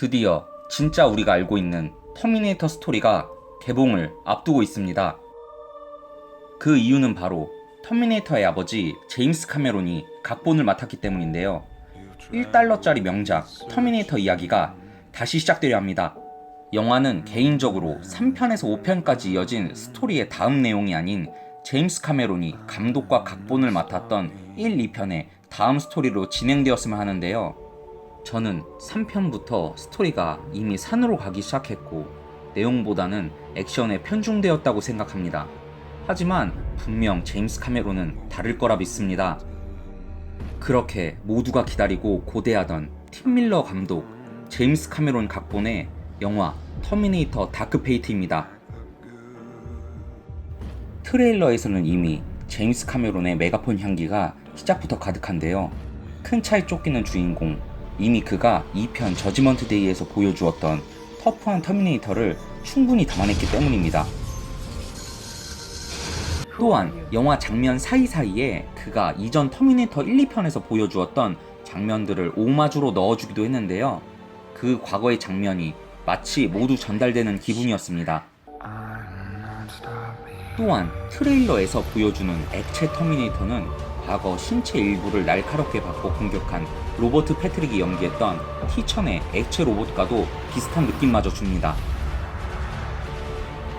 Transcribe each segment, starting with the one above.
드디어 진짜 우리가 알고 있는 터미네이터 스토리가 개봉을 앞두고 있습니다. 그 이유는 바로 터미네이터의 아버지 제임스 카메론이 각본을 맡았기 때문인데요. 1달러짜리 명작 터미네이터 이야기가 다시 시작되려 합니다. 영화는 개인적으로 3편에서 5편까지 이어진 스토리의 다음 내용이 아닌 제임스 카메론이 감독과 각본을 맡았던 1, 2편의 다음 스토리로 진행되었으면 하는데요. 저는 3편부터 스토리가 이미 산으로 가기 시작했고 내용보다는 액션에 편중되었다고 생각합니다. 하지만 분명 제임스 카메론은 다를 거라 믿습니다. 그렇게 모두가 기다리고 고대하던 팀 밀러 감독 제임스 카메론 각본의 영화 터미네이터 다크페이트입니다. 트레일러에서는 이미 제임스 카메론의 메가폰 향기가 시작부터 가득한데요. 큰 차에 쫓기는 주인공, 이미 그가 2편 저지먼트 데이에서 보여주었던 터프한 터미네이터를 충분히 담아냈기 때문입니다. 또한 영화 장면 사이사이에 그가 이전 터미네이터 1, 2편에서 보여주었던 장면들을 오마주로 넣어주기도 했는데요. 그 과거의 장면이 마치 모두 전달되는 기분이었습니다. 또한 트레일러에서 보여주는 액체 터미네이터는 과거 신체 일부를 날카롭게 받고 공격한 로버트 패트릭이 연기했던 티천의 액체 로봇과도 비슷한 느낌마저 줍니다.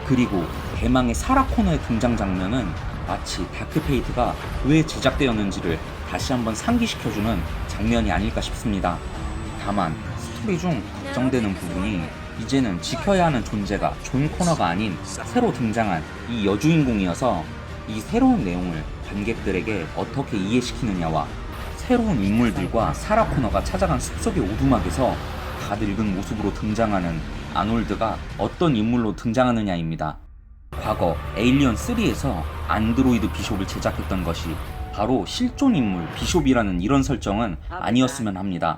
그리고 대망의 사라 코너의 등장 장면은 마치 다크페이트가 왜 제작되었는지를 다시 한번 상기시켜주는 장면이 아닐까 싶습니다. 다만 스토리 중 걱정되는 부분이 이제는 지켜야 하는 존재가 존 코너가 아닌 새로 등장한 이 여주인공이어서 이 새로운 내용을 관객들에게 어떻게 이해시키느냐와 새로운 인물들과 사라 코너가 찾아간 숲속의 오두막에서 다 늙은 모습으로 등장하는 아놀드가 어떤 인물로 등장하느냐입니다. 과거 에일리언 3에서 안드로이드 비숍을 제작했던 것이 바로 실존 인물 비숍이라는 이런 설정은 아니었으면 합니다.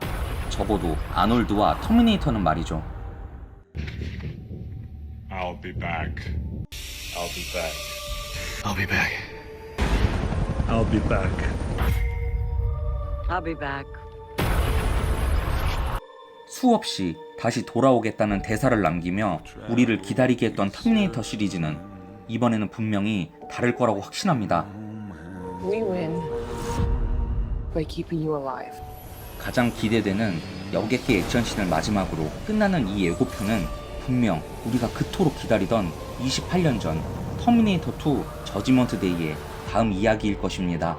적어도 아놀드와 터미네이터는 말이죠. I'll be back. I'll be back. I'll be back. I'll be back. I'll be back. 수없이 다시 돌아오겠다는 대사를 남기며 우리를 기다리게 했던 터미네이터 시리즈는 이번에는 분명히 다를 거라고 확신합니다. We win by keeping you alive. 가장 기대되는 여객기 액션씬을 마지막으로 끝나는 이 예고편은 분명 우리가 그토록 기다리던 28년 전 터미네이터 2 저지먼트 데이의 다음 이야기일 것입니다.